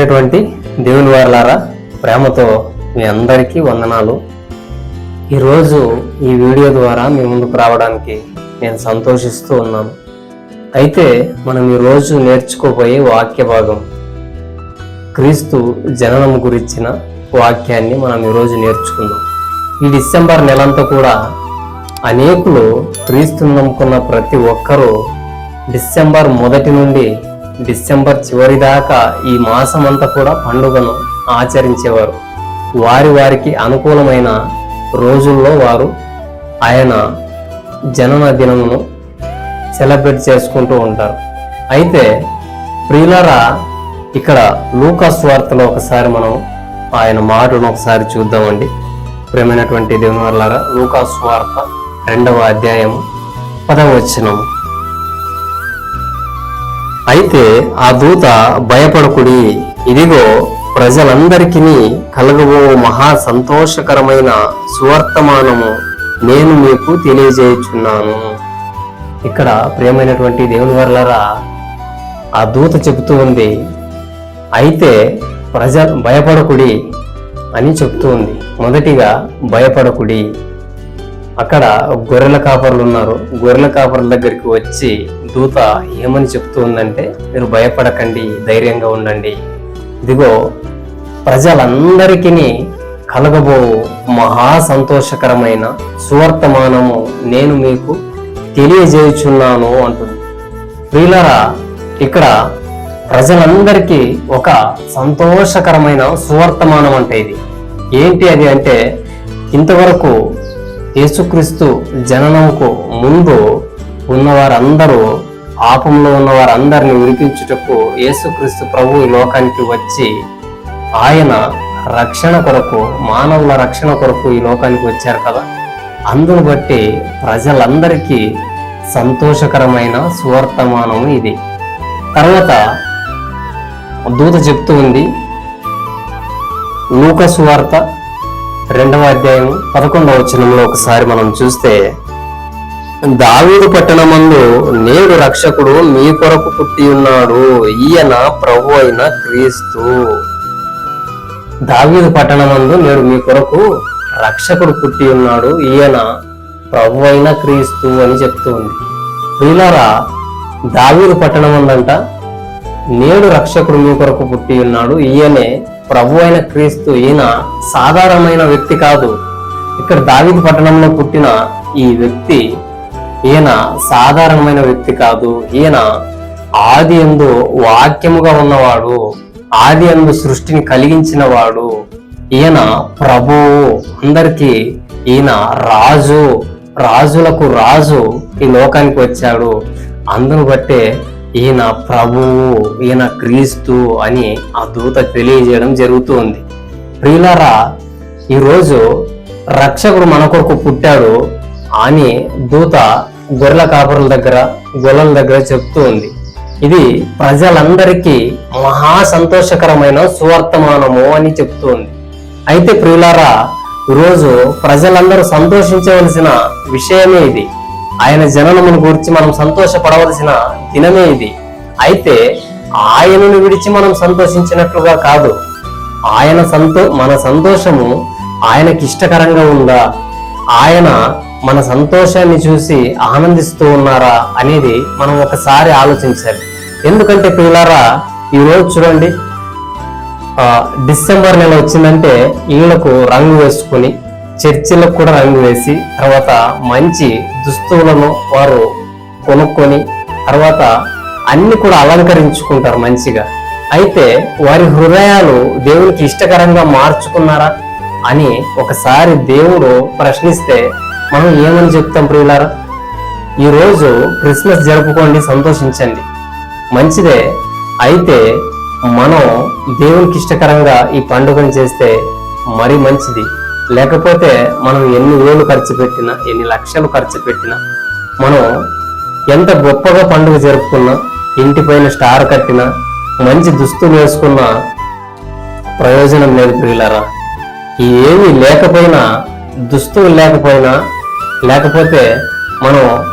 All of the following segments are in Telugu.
ప్రియమైనటువంటి దేవుని వారలారా ప్రేమతో మీ అందరికీ వందనాలు. ఈరోజు ఈ వీడియో ద్వారా మీ ముందుకు రావడానికి నేను సంతోషిస్తూ ఉన్నాను. అయితే మనం ఈరోజు నేర్చుకోబోయే వాక్య భాగం క్రీస్తు జననం గురించిన వాక్యాన్ని మనం ఈరోజు నేర్చుకుందాం. ఈ డిసెంబర్ నెలంతా కూడా అనేకులు క్రీస్తు నమ్ముకున్న ప్రతి ఒక్కరూ డిసెంబర్ మొదటి నుండి డిసెంబర్ చివరి దాకా ఈ మాసం అంతా కూడా పండుగను ఆచరించేవారు. వారి వారికి అనుకూలమైన రోజుల్లో వారు ఆయన జనన దినమును సెలబ్రేట్ చేసుకుంటూ ఉంటారు. అయితే ప్రియులరా ఇక్కడ లూకాస్ వార్తలో ఒకసారి మనం ఆయన మాటను ఒకసారి చూద్దామండి. ప్రేమైనటువంటి దేవుని వల్లారా లూకాస్ వార్త రెండవ అధ్యాయం పదవచనము అయితే ఆ దూత భయపడకుడి. ఇదిగో ప్రజలందరికీ కలగబో మహా సంతోషకరమైన సువర్తమానము నేను మీకు తెలియజేయుచున్నాను. ఇక్కడ ప్రియమైనటువంటి దేవుని వర్లరా ఆ దూత చెబుతూ ఉంది అయితే ప్రజ భయపడకుడి అని చెప్తూ ఉంది. మొదటిగా భయపడకుడి అక్కడ గొర్రెల కాపర్లు ఉన్నారు. గొర్రెల కాపర్ల దగ్గరికి వచ్చి దూత ఏమని చెప్తూ ఉందంటే మీరు భయపడకండి ధైర్యంగా ఉండండి. ఇదిగో ప్రజలందరికీ కలగబో మహా సంతోషకరమైన సువర్తమానము నేను మీకు తెలియజేయుచున్నాను అంటుంది. ప్రియులరా ఇక్కడ ప్రజలందరికీ ఒక సంతోషకరమైన సువర్తమానం అంటే ఇది. ఏంటి అది అంటే ఇంతవరకు యేసుక్రీస్తు జననంకు ముందు ఉన్నవారందరూ పాపంలో ఉన్న వారందరిని విడిపించుటకు యేసుక్రీస్తు ప్రభు ఈ లోకానికి వచ్చి ఆయన రక్షణ కొరకు మానవుల రక్షణ కొరకు ఈ లోకానికి వచ్చారు కదా. అందును బట్టి ప్రజలందరికీ సంతోషకరమైన సువర్తమానము ఇది. తర్వాత దూత చెప్తూ ఉంది లూక సువార్త రెండవ అధ్యాయం పదకొండవ వచనంలో ఒకసారి మనం చూస్తే దావీదు పట్టణమందు నేడు రక్షకుడు మీ కొరకు పుట్టి ఉన్నాడు. ఈయన ప్రభు అయిన క్రీస్తు. దావీదు పట్టణమందు నేడు మీ కొరకు రక్షకుడు పుట్టి ఉన్నాడు. ఈయన ప్రభు అయిన క్రీస్తు అని చెప్తూ ఉంది ప్రియులారా దావీదు పట్టణమందంట నేడు రక్షకుడు మీ కొరకు పుట్టి ఉన్నాడు. ఈయనే ప్రభు అయిన క్రీస్తు. ఈయన సాధారణమైన వ్యక్తి కాదు. ఇక్కడ దావీదు పట్టణంలో పుట్టిన ఈ వ్యక్తి ఈయన సాధారణమైన వ్యక్తి కాదు. ఈయన ఆది ఎందు వాక్యముగా ఉన్నవాడు ఆది ఎందు సృష్టిని కలిగించిన వాడు. ఈయన ప్రభువు. అందరికీ ఈయన రాజు. రాజులకు రాజు ఈ లోకానికి వచ్చాడు. అందును బట్టే ఈయన ప్రభువు ఈయన క్రీస్తు అని ఆ దూత తెలియజేయడం జరుగుతుంది. ప్రియులారా ఈరోజు రక్షకుడు మన కొరకు పుట్టాడు. అని దూత గొర్రెల కాపరుల దగ్గర గొల్లల దగ్గర చెప్తూ ఉంది. ఇది ప్రజలందరికీ మహా సంతోషకరమైన సువర్తమానము అని చెప్తూ ఉంది. అయితే ప్రియులారా ఈరోజు ప్రజలందరూ సంతోషించవలసిన విషయమే ఇది. ఆయన జననమును గురించి మనం సంతోషపడవలసిన దినమే ఇది. అయితే ఆయనను విడిచి మనం సంతోషించినట్లుగా కాదు. ఆయన సంతో మన సంతోషము ఆయనకి ఇష్టకరంగా ఉందా? ఆయన మన సంతోషాన్ని చూసి ఆనందిస్తూ ఉన్నారా అనేది మనం ఒకసారి ఆలోచించాలి. ఎందుకంటే పిల్లారా ఈరోజు చూడండి డిసెంబర్ నెల వచ్చిందంటే ఇళ్ళకు రంగు వేసుకుని చర్చిలకు కూడా రంగు వేసి తర్వాత మంచి దుస్తువులను వారు కొనుక్కొని తర్వాత అన్ని కూడా అలంకరించుకుంటారు మంచిగా. అయితే వారి హృదయాలు దేవునికి ఇష్టకరంగా మార్చుకున్నారా? అని ఒకసారి దేవుడు ప్రశ్నిస్తే మనం ఏమని చెప్తాం ప్రియులారా? ఈరోజు క్రిస్మస్ జరుపుకోండి సంతోషించండి. మంచిదే. అయితే మనం దేవునికి ఇష్టకరంగా ఈ పండుగను చేస్తే మరి మంచిది. లేకపోతే మనం ఎన్ని వేలు ఖర్చు పెట్టినా ఎన్ని లక్షలు ఖర్చు పెట్టినా మనం ఎంత గొప్పగా పండుగ జరుపుకున్నా ఇంటిపైన స్టార్ కట్టినా మంచి దుస్తులు వేసుకున్నా ప్రయోజనం లేదు ప్రియులారా. ఏమి లేకపోయినా దుస్తులు లేకపోయినా లేకపోతే మనం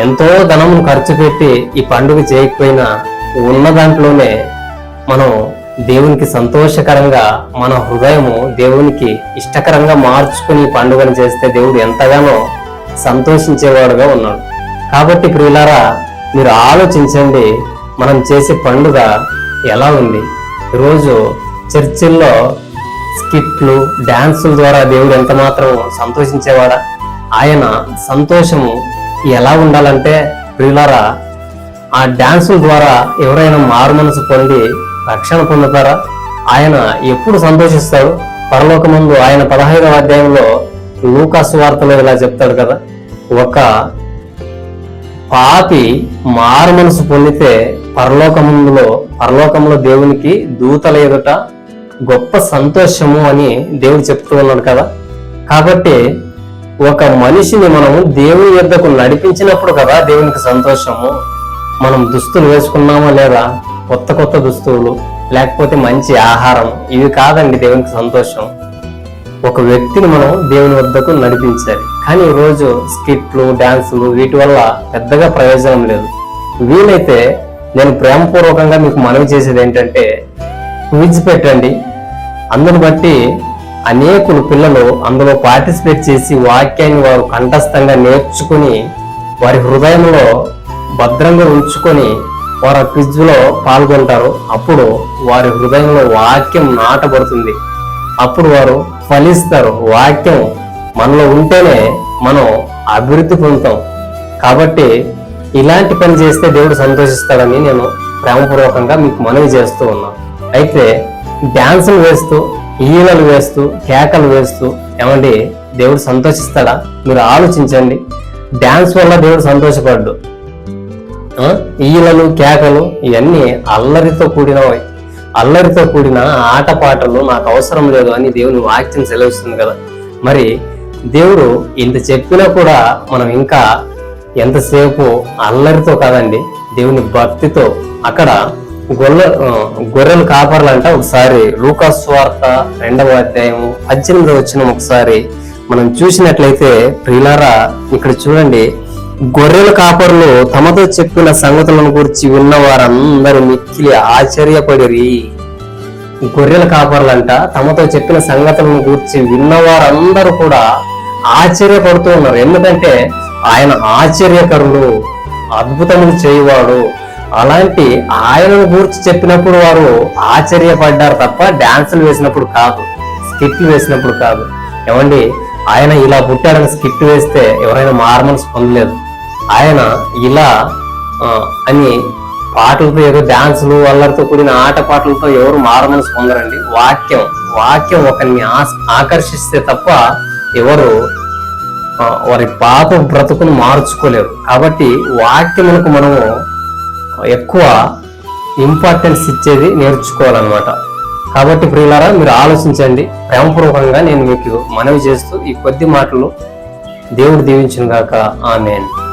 ఎంతో ధనమును ఖర్చు పెట్టి ఈ పండుగ చేయకపోయినా ఉన్న దాంట్లోనే మనం దేవునికి సంతోషకరంగా మన హృదయము దేవునికి ఇష్టకరంగా మార్చుకుని పండుగను చేస్తే దేవుడు ఎంతగానో సంతోషించేవాడుగా ఉన్నాడు. కాబట్టి ప్రియులారా మీరు ఆలోచించండి మనం చేసే పండుగ ఎలా ఉంది? ఈరోజు చర్చిల్లో స్కిట్లు డ్యాన్సుల ద్వారా దేవుడు ఎంత మాత్రం సంతోషించేవాడా? ఆయన సంతోషము ఎలా ఉండాలంటే ప్రియులారా ఆ డ్యాన్సుల ద్వారా ఎవరైనా మారు మనసు పొంది రక్షణ పొందుతారా? ఆయన ఎప్పుడు సంతోషిస్తాడు? పరలోకమందు ఆయన పదహైదవ అధ్యాయంలో లూకాసు వార్తలో ఇలా చెప్తాడు కదా ఒక పాపి మారు మనసు పొందితే పరలోకములో పరలోకంలో దేవునికి దూతల ఎదుట గొప్ప సంతోషము అని దేవుడు చెప్తూ ఉన్నాడు కదా. కాబట్టి ఒక మనిషిని మనము దేవుని యొద్దకు నడిపించినప్పుడు కదా దేవునికి సంతోషము. మనం దుస్తులు వేసుకున్నామా లేదా? కొత్త కొత్త దుస్తులు లేకపోతే మంచి ఆహారం ఇవి కాదండి దేవునికి సంతోషం. ఒక వ్యక్తిని మనం దేవుని వద్దకు నడిపించాలి. కానీ ఈరోజు రోజు స్కిట్లు డాన్సులు వీటి వల్ల పెద్దగా ప్రయోజనం లేదు. వీలైతే నేను ప్రేమపూర్వకంగా మీకు మనవి చేసేది ఏంటంటే క్విజ్ పెట్టండి. అందును బట్టి అనేకులు పిల్లలు అందులో పార్టిసిపేట్ చేసి వాక్యాన్ని వారు కంఠస్థంగా నేర్చుకుని వారి హృదయంలో భద్రంగా ఉంచుకొని వారు ఆ క్విజ్లో పాల్గొంటారు. అప్పుడు వారి హృదయంలో వాక్యం నాటబడుతుంది. అప్పుడు వారు ఫలిస్తారు. వాక్యం మనలో ఉంటేనే మనం అభివృద్ధి పొందుతాం. కాబట్టి ఇలాంటి పని చేస్తే దేవుడు సంతోషిస్తాడని నేను ప్రేమపూర్వకంగా మీకు మనవి చేస్తూ ఉన్నాను. అయితే డ్యాన్సులు వేస్తూ ఈలలు వేస్తూ కేకలు వేస్తూ ఏమండి దేవుడు సంతోషిస్తాడా? మీరు ఆలోచించండి. డ్యాన్స్ వల్ల దేవుడు సంతోషపడ్డు. ఈలలు కేకలు ఇవన్నీ అల్లరితో కూడినవి. అల్లరితో కూడిన ఆటపాటలు నాకు అవసరం లేదు అని దేవుని వాక్యం సెలవిస్తుంది కదా. మరి దేవుడు ఇంత చెప్పినా కూడా మనం ఇంకా ఎంతసేపు అల్లరితో కాదండి దేవుని భక్తితో అక్కడ గొల్ల గొర్రెలు కాపర్లంట ఒకసారి లూకాస్ రెండవ అధ్యాయము పద్దెనిమిది వచ్చిన ఒకసారి మనం చూసినట్లయితే ప్రియులారా ఇక్కడ చూడండి. గొర్రెల కాపరులు తమతో చెప్పిన సంగతులను గురించి విన్న వారందరూ మిక్కిలి ఆశ్చర్యపడిరి. గొర్రెల కాపర్లంట తమతో చెప్పిన సంగతులను గూర్చి విన్నవారందరూ కూడా ఆశ్చర్యపడుతూ ఉన్నారు. ఎందుకంటే ఆయన ఆశ్చర్యకరుడు అద్భుతములు చేయవాడు. అలాంటి ఆయనను గూర్చి చెప్పినప్పుడు వారు ఆశ్చర్యపడ్డారు తప్ప డాన్సులు వేసినప్పుడు కాదు స్కిట్లు వేసినప్పుడు కాదు. ఏమండి? ఆయన ఇలా పుట్టాడని స్కిట్ వేస్తే ఎవరైనా మారమనసు పొందలేదు. ఆయన ఇలా అని పాటలతో ఏదో డాన్సులు అల్లరితో కూడిన ఆట పాటలతో ఎవరు మారమనసు పొందరండి? వాక్యం వాక్యం ఒకరిని ఆకర్షిస్తే తప్ప ఎవరు వారి పాప బ్రతుకును మార్చుకోలేరు. కాబట్టి వాక్యములకు మనము ఎక్కువ ఇంపార్టెన్స్ ఇచ్చేది నేర్చుకోవాలన్నమాట. కాబట్టి ప్రియులారా మీరు ఆలోచించండి. ప్రేమపూర్వకంగా నేను మీకు మనవి చేస్తూ ఈ కొద్ది మాటలు దేవుడు దీవించిన గాక. ఆమెన్.